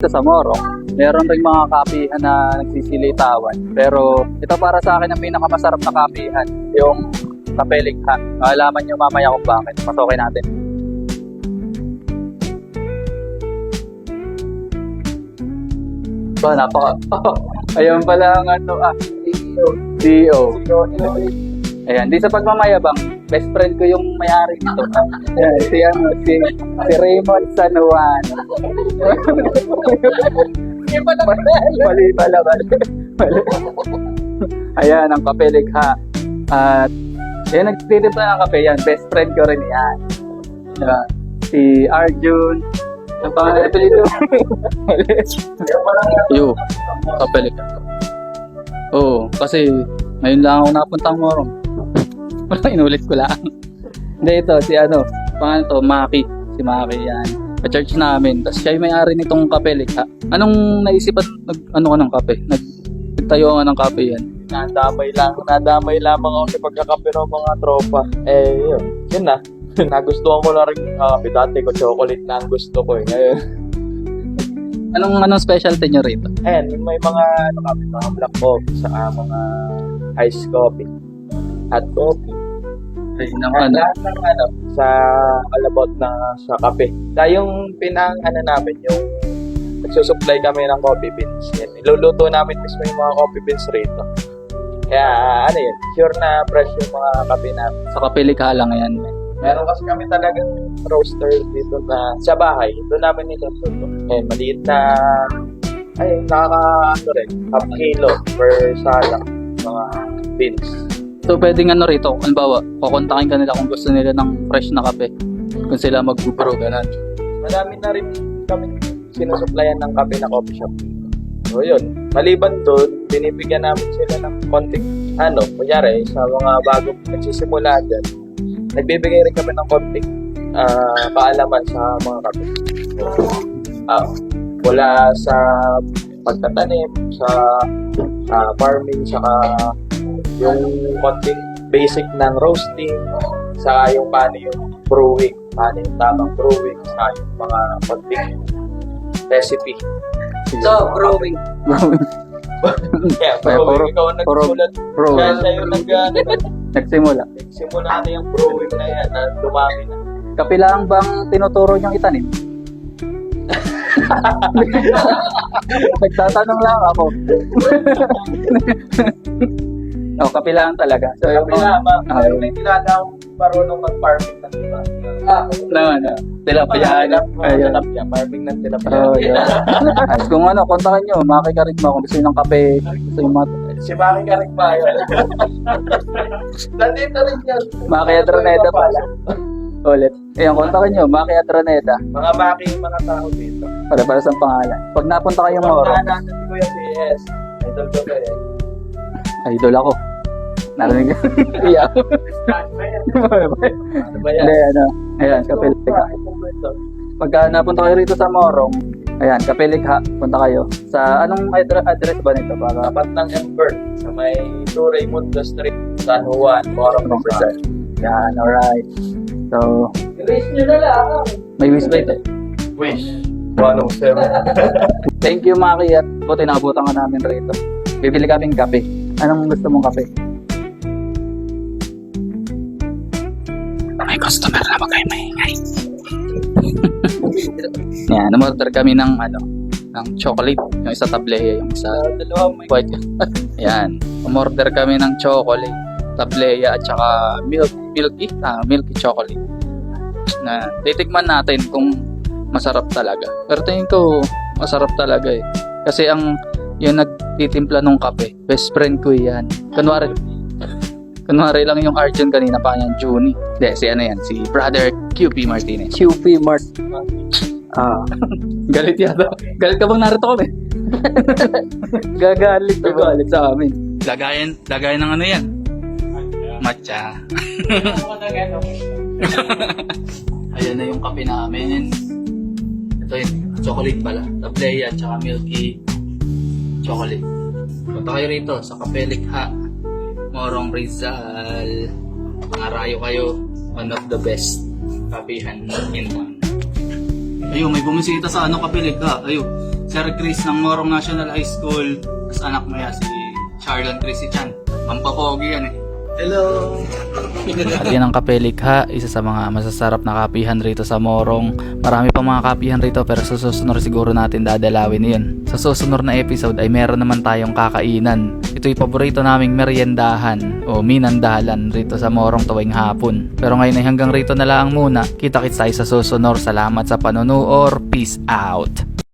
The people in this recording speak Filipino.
Sa Morong, meron ring mga kapihan na nagsisilitawan. Pero ito para sa akin ang pinakamasarap na kapihan, yung kapelikha. Malaman nyo mamaya kung bakit. Pasukin natin. Ba, napaka... Ayun pala ang ano, ah, CEO. Ayan, di sa pagmamayabang, best friend ko yung may-ari nito. Ayan, si, ano, si, si Raymond San Juan. mali pala, mali. mali. Ayan, ang kape likha. At, yan, nagtitimpla ng kape yan. Best friend ko rin yan. Diba? Si Arjun. Ang pangalan ito dito. Mali. Yo, kape likha. Oo, kasi ngayon lang ako napuntang Morong. Wala, inulit ko lang. Hindi, ito, si ano, pangalan to, Maki. Si Maki, yan. Ka-church namin. Tapos siya yung may-ari nitong kape, likha. Anong naisipan, nag, ano ka ng kape? Nag, nagtayo ka ng kape yan. Nadamay lang, nadamay lamang ako sa pagkakape ng mga tropa. Eh, yun. Yun na. Nagustuhan ko na rin kape. Dati ko chocolate na ang gusto ko eh. Ngayon, Anong, anong specialty nyo rito? ayan, may mga, ano kami, mga black coffee, saka mga iced coffee, hot coffee. Ay, ng ano? Lahat ng ano, sa all about na sa kape. Kaya yung pinang, ano namin, yung nagsusupply kami ng coffee beans. Yan, iluluto namin mismo yung mga coffee beans rito. Kaya, ano yun, sure na fresh yung mga kape namin. Sa kape likha lang yan. Meron kasi kami talagang roaster dito na sa bahay. Doon namin niluluto. Eh, maliit na, ay, nakaka, ano rin, half kilo per salang mga beans. So, pwedeng ano rito, halimbawa, kukontakin ka nila kung gusto nila ng fresh na kape. Kung sila mag-brew, ganun. Madami na rin kami sinusupplyan ng kape na coffee shop. So, yun. Maliban doon, binibigyan namin sila ng konting, ano, kunyari, sa mga bago nagsisimula dyan, nagbibigay rin kami ng konting ah, kaalaman sa mga kape. So, ah, wala sa pagtatanim, sa sa farming, saka yung konting basic ng roasting, saka yung paano yung brewing, paano yung tamang brewing, saka yung mga konting recipe. So. Kaya, Kaya brewing, ikaw ang nagsulat. Brew. Kaya yung nag, ano, Nagsimula. simula na yung brewing na yan, na dumami na. Kape lang bang tinuturo niyong itanim? Nagtatanong lang ako. oh, kape lang talaga. So, yung Sabi na, ma, Ah, pero may kilala akong marunong mag-farming ng iba. Ah, naman, ah, tilapia. Tilapia, Ayun. tilapia, farming ng tilapia. Oh, yun. At kung ano, kontakin nyo, makikarigma kung gusto nyo ng kape, gusto nyo mat... Si Maki Karik pa yun. Nandito rin yan. Maki Adroneda pala. Ulit. Ayan, kontakin nyo, Maki Adroneda. Mga Maki, mga tao dito. Para para sa pangalan. Pag napunta kayo Moro, Mga natin si Kuya. Idol ko ba yan? idol ako. Narinig ko. Iya. Ano ba yan? Hindi, ano. Ayan, kapilikha. Pagka napunta kayo rito sa Morong, ayan, kapilikha, punta kayo. Sa anong adre- address ba nito? Para Tapat ng Ember sa may Two Raymundo Street, San Juan, Morong Rizal. Yan, alright. So, Erase nyo na lang. may wish ba ito? Wish. 107. Thank you, Maki, at buti nakabutan ka namin rito. Bibili kaming kape. Anong gusto mong kape? Customer na kayo maingay. Yan, namorder kami ng ano, ng chocolate. Yung isa tableya, yung isa Dalawa may white. Ayan, umorder kami ng chocolate, tableya at saka milk, milky, ah, milky chocolate. Na titikman natin kung masarap talaga. Pero tingin ko masarap talaga eh. Kasi ang yung nagtitimpla ng kape, best friend ko yan. Kunwari, kunwari lang yung Arjun kanina pa yan, Junie. Hindi, si ano yan, si brother QP Martinez. QP Mart. Ah. Galit yata. Galit ka bang narito kami? Gagalit. Gagalit sa amin. Lagayan, lagayan ng ano yan? Matcha. Ayan na yung kape namin. Ito yun, chocolate pala. Tableya at saka milky chocolate. Punta kayo rito sa Kape Likha. Morong Rizal. Mangarayo kayo. One of the best kapihan in town. Ayun, may bumisita sa ano Kape Likha. Ayun, Sir Chris ng Morong National High School. Tapos anak mo yan, si Charlon Chris Chan. Pampapogi yan eh. Hello! At yan ang kapelikha, isa sa mga masasarap na kapihan rito sa Morong. Marami pa mga kapihan rito pero sa susunod siguro natin dadalawin yun. Sa susunod na episode ay meron naman tayong kakainan. Ito'y paborito naming meriendahan o minandalan rito sa Morong tuwing hapon. Pero ngayon ay hanggang rito na lang muna. Kita-kits tayo sa susunod. Salamat sa panonood. Peace out!